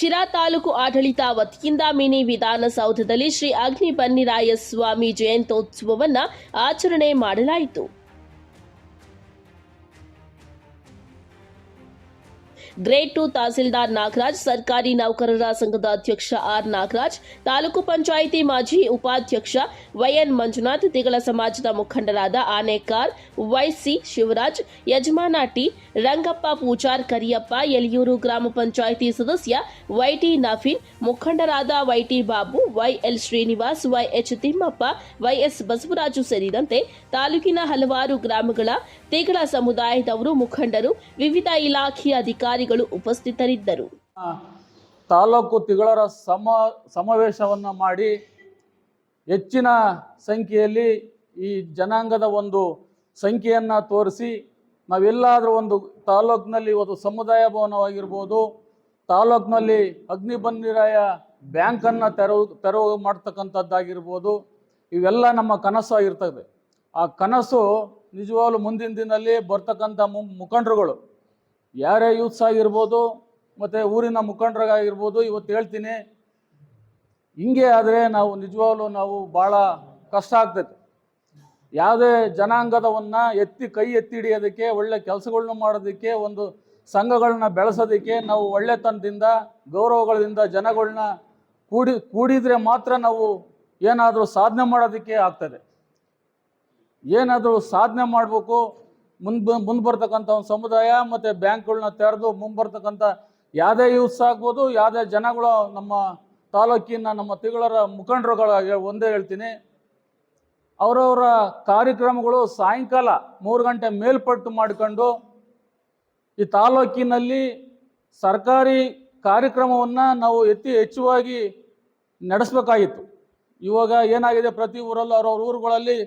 ಶಿರಾ ತಾಲೂಕು ಆಡಳಿತ ವತಿಯಿಂದ ಮಿನಿ ವಿಧಾನಸೌಧದಲ್ಲಿ ಶ್ರೀ ಅಗ್ನಿ ಬನ್ನಿರಾಯ ಸ್ವಾಮಿ ಜಯಂತ್ಯೋತ್ಸವವನ್ನು ಆಚರಣೆ ಮಾಡಲಾಯಿತು. ಗ್ರೇಡ್ ಟು ತಹಸೀಲ್ದಾರ್ ನಾಗರಾಜ್, ಸರ್ಕಾರಿ ನೌಕರರ ಸಂಘದ ಅಧ್ಯಕ್ಷ ಆರ್ ನಾಗರಾಜ್, ತಾಲೂಕು ಪಂಚಾಯಿತಿ ಮಾಜಿ ಉಪಾಧ್ಯಕ್ಷ ವೈಎನ್ ಮಂಜುನಾಥ್, ತಿಗಳ ಸಮಾಜದ ಮುಖಂಡರಾದ ಆನೇಕಾರ್ ವೈಸಿ ಶಿವರಾಜ್, ಯಜಮಾನ ಟಿ ರಂಗಪ್ಪ ಪೂಜಾರ್, ಕರಿಯಪ್ಪ ಯಲಿಯೂರು ಗ್ರಾಮ ಪಂಚಾಯಿತಿ ಸದಸ್ಯ ವೈಟಿ ನಫೀನ್ ಮುಖಂಡರಾದ Y T Babu Y L Srinivas, Y H Thimmappa, Y S Basavaraju ಸೇರಿದಂತೆ ತಾಲೂಕಿನ ಹಲವಾರು ಗ್ರಾಮಗಳ ತೇಗಳ ಸಮುದಾಯದವರು, ಮುಖಂಡರು, ವಿವಿಧ ಇಲಾಖೆಯ ಅಧಿಕಾರಿಗಳು ಉಪಸ್ಥಿತರಿದ್ದರು. ತಾಲೂಕು ತಿಗಳರ ಸಮ, ಸಮಾವೇಶವನ್ನು ಮಾಡಿ ಹೆಚ್ಚಿನ ಸಂಖ್ಯೆಯಲ್ಲಿ ಈ ಜನಾಂಗದ ಒಂದು ಸಂಖ್ಯೆಯನ್ನು ತೋರಿಸಿ ನಾವೆಲ್ಲಾದರೂ ಒಂದು ತಾಲೂಕಿನಲ್ಲಿ ಒಂದು ಸಮುದಾಯ ಭವನವಾಗಿರ್ಬೋದು, ತಾಲೂಕಿನಲ್ಲಿ ಅಗ್ನಿಬಂದಿರಾಯ ಬ್ಯಾಂಕನ್ನು ತೆರವು ತೆರವು ಮಾಡ್ತಕ್ಕಂಥದ್ದಾಗಿರ್ಬೋದು, ಇವೆಲ್ಲ ನಮ್ಮ ಕನಸು ಆಗಿರ್ತದೆ. ಆ ಕನಸು ನಿಜವಾಗ್ಲೂ ಮುಂದಿನ ದಿನದಲ್ಲಿ ಬರ್ತಕ್ಕಂಥ ಮು, ಮುಖಂಡರುಗಳು. ಯಾರೇ ಯೂತ್ಸ್ ಆಗಿರ್ಬೋದು, ಮತ್ತು ಊರಿನ ಮುಖಂಡರಾಗಿರ್ಬೋದು ಇವತ್ತು ಹೇಳ್ತೀನಿ, ಹಿಂಗೆ ಆದರೆ ನಾವು ನಿಜವಾಗ್ಲೂ ನಾವು ಭಾಳ ಕಷ್ಟ ಆಗ್ತೈತೆ. ಯಾವುದೇ ಜನಾಂಗದವನ್ನ ಎತ್ತಿ, ಕೈ ಎತ್ತಿ ಹಿಡಿಯೋದಕ್ಕೆ, ಒಳ್ಳೆ ಕೆಲಸಗಳನ್ನ ಮಾಡೋದಕ್ಕೆ, ಒಂದು ಸಂಘಗಳನ್ನ ಬೆಳೆಸೋದಕ್ಕೆ ನಾವು ಒಳ್ಳೆತನದಿಂದ, ಗೌರವಗಳಿಂದ ಜನಗಳನ್ನ ಕೂಡಿ, ಕೂಡಿದರೆ ಮಾತ್ರ ನಾವು ಏನಾದರೂ ಸಾಧನೆ ಮಾಡೋದಕ್ಕೆ ಆಗ್ತದೆ. ಏನಾದರೂ ಸಾಧನೆ ಮಾಡಬೇಕು ಮುಂದೆ ಮುಂದೆ ಬರ್ತಕ್ಕಂಥ ಒಂದು ಸಮುದಾಯ ಮತ್ತು ಬ್ಯಾಂಕ್ಗಳನ್ನ ತೆರೆದು ಮುಂಬರ್ತಕ್ಕಂಥ ಯಾವುದೇ ಯೂಸ್ ಆಗ್ಬೋದು, ಯಾವುದೇ ಜನಗಳು ನಮ್ಮ ತಾಲೂಕಿನ ನಮ್ಮ ತಿಗಳರ ಮುಖಂಡರುಗಳ ಒಂದೇ ಹೇಳ್ತೀನಿ. ಅವರವರ ಕಾರ್ಯಕ್ರಮಗಳು ಸಾಯಂಕಾಲ ಮೂರು ಗಂಟೆ ಮೇಲ್ಪಟ್ಟು ಮಾಡಿಕೊಂಡು ಈ ತಾಲೂಕಿನಲ್ಲಿ ಸರ್ಕಾರಿ ಕಾರ್ಯಕ್ರಮವನ್ನು ನಾವು ಅತಿ ಹೆಚ್ಚುವಾಗಿ ನಡೆಸಬೇಕಾಗಿತ್ತು. ಇವಾಗ ಏನಾಗಿದೆ ಪ್ರತಿ ಊರಲ್ಲೂ ಅವ್ರವ್ರ ಊರುಗಳಲ್ಲಿ?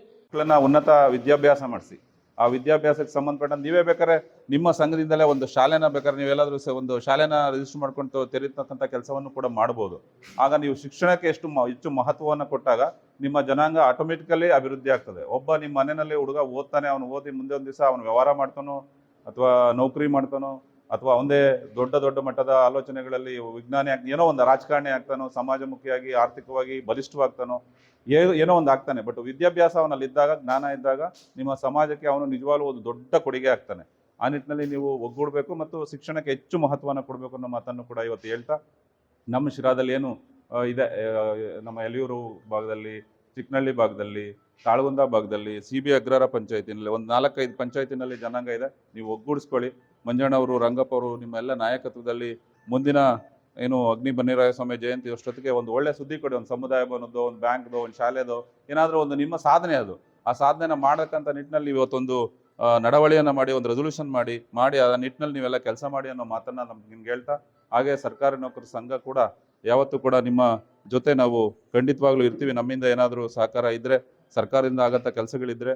ಉನ್ನತ ವಿದ್ಯಾಭ್ಯಾಸ ಮಾಡಿಸಿ. ಆ ವಿದ್ಯಾಭ್ಯಾಸಕ್ಕೆ ಸಂಬಂಧಪಟ್ಟಂತೆ ನೀವೇ ಬೇಕಾದ್ರೆ ನಿಮ್ಮ ಸಂಘದಿಂದಲೇ ಒಂದು ಶಾಲೆನ ಬೇಕಾದ್ರೆ ನೀವೆಲ್ಲಾದರೂ ಸಹ ಒಂದು ಶಾಲೆನ ರಿಜಿಸ್ಟರ್ ಮಾಡ್ಕೊಂಡು ತೆರೀತಕ್ಕಂಥ ಕೆಲಸವನ್ನು ಕೂಡ ಮಾಡ್ಬೋದು. ಆಗ ನೀವು ಶಿಕ್ಷಣಕ್ಕೆ ಎಷ್ಟು ಹೆಚ್ಚು ಮಹತ್ವವನ್ನು ಕೊಟ್ಟಾಗ ನಿಮ್ಮ ಜನಾಂಗ ಆಟೋಮೆಟಿಕಲಿ ಅಭಿವೃದ್ಧಿ ಆಗ್ತದೆ. ಒಬ್ಬ ನಿಮ್ಮ ಮನೆಯಲ್ಲಿ ಹುಡುಗ ಓದ್ತಾನೆ, ಅವನು ಓದಿ ಮುಂದೆ ಒಂದು ದಿವಸ ಅವನು ವ್ಯವಹಾರ ಮಾಡ್ತಾನೋ ಅಥವಾ ನೌಕರಿ ಮಾಡ್ತಾನೋ ಅಥವಾ ಒಂದೇ ದೊಡ್ಡ ದೊಡ್ಡ ಮಟ್ಟದ ಆಲೋಚನೆಗಳಲ್ಲಿ ವಿಜ್ಞಾನಿ ಆಗ್ ಏನೋ ಒಂದು ರಾಜಕಾರಣಿ ಆಗ್ತಾನೋ, ಸಮಾಜಮುಖಿಯಾಗಿ, ಆರ್ಥಿಕವಾಗಿ ಬಲಿಷ್ಠವಾಗ್ತಾನೋ ಏನೋ ಏನೋ ಒಂದು ಆಗ್ತಾನೆ. ಬಟ್ ವಿದ್ಯಾಭ್ಯಾಸ ಅವನಲ್ಲಿದ್ದಾಗ ಜ್ಞಾನ ಇದ್ದಾಗ, ನಿಮ್ಮ ಸಮಾಜಕ್ಕೆ ಅವನು ನಿಜವಾಗ್ಲೂ ಒಂದು ದೊಡ್ಡ ಕೊಡುಗೆ ಆಗ್ತಾನೆ. ಆ ನಿಟ್ಟಿನಲ್ಲಿ ನೀವು ಒಗ್ಗೂಡಬೇಕು ಮತ್ತು ಶಿಕ್ಷಣಕ್ಕೆ ಹೆಚ್ಚು ಮಹತ್ವವನ್ನು ಕೊಡಬೇಕು ಅನ್ನೋ ಮಾತನ್ನು ಕೂಡ ಇವತ್ತು ಹೇಳ್ತಾ, ನಮ್ಮ ಶಿರಾದಲ್ಲಿ ಏನು ಇದೆ ನಮ್ಮ ಎಲಿಯೂರು ಭಾಗದಲ್ಲಿ ಚಿಕ್ಕನಹಳ್ಳಿ ಭಾಗದಲ್ಲಿ, ತಾಳಗುಂದ ಭಾಗದಲ್ಲಿ ಸಿ ಬಿ ಅಗ್ರಹಾರ ಪಂಚಾಯತಿನಲ್ಲಿ, ಒಂದು ನಾಲ್ಕೈದು ಪಂಚಾಯತಿನಲ್ಲಿ ಜನಾಂಗ ಇದೆ. ನೀವು ಒಗ್ಗೂಡಿಸ್ಕೊಳ್ಳಿ. ಮಂಜಣ್ಣವರು ರಂಗಪ್ಪ ಅವರು, ನಿಮ್ಮೆಲ್ಲ ನಾಯಕತ್ವದಲ್ಲಿ ಮುಂದಿನ ಏನು ಅಗ್ನಿ ಬನ್ನಿರಾಯ ಸ್ವಾಮಿ ಜಯಂತಿ ಅಷ್ಟೊತ್ತಿಗೆ ಒಂದು ಒಳ್ಳೆ ಸುದ್ದಿ ಕೊಡಿ, ಒಂದು ಸಮುದಾಯ ಭವನದ್ದು, ಒಂದು ಬ್ಯಾಂಕ್ದು, ಒಂದು ಶಾಲೆದೋ, ಏನಾದರೂ ಒಂದು ನಿಮ್ಮ ಸಾಧನೆ ಅದು. ಆ ಸಾಧನೆನ ಮಾಡಕ್ಕಂಥ ನಿಟ್ಟಿನಲ್ಲಿ ಇವತ್ತೊಂದು ನಡವಳಿಯನ್ನು ಮಾಡಿ, ಒಂದು ರೆಸೊಲ್ಯೂಷನ್ ಮಾಡಿ ಮಾಡಿ ಆ ನಿಟ್ಟಿನಲ್ಲಿ ನೀವೆಲ್ಲ ಕೆಲಸ ಮಾಡಿ ಅನ್ನೋ ಮಾತನ್ನು ನಮ್ಗೆ ನಿಮ್ಗೆ ಹೇಳ್ತಾ ಹಾಗೆ ಸರ್ಕಾರಿ ನೌಕರ ಸಂಘ ಕೂಡ ಯಾವತ್ತೂ ಕೂಡ ನಿಮ್ಮ ಜೊತೆ ನಾವು ಖಂಡಿತವಾಗ್ಲೂ ಇರ್ತೀವಿ. ನಮ್ಮಿಂದ ಏನಾದರೂ ಸಹಕಾರ ಇದ್ರೆ, ಸರ್ಕಾರದಿಂದ ಆಗತ್ತ ಕೆಲಸಗಳಿದ್ರೆ.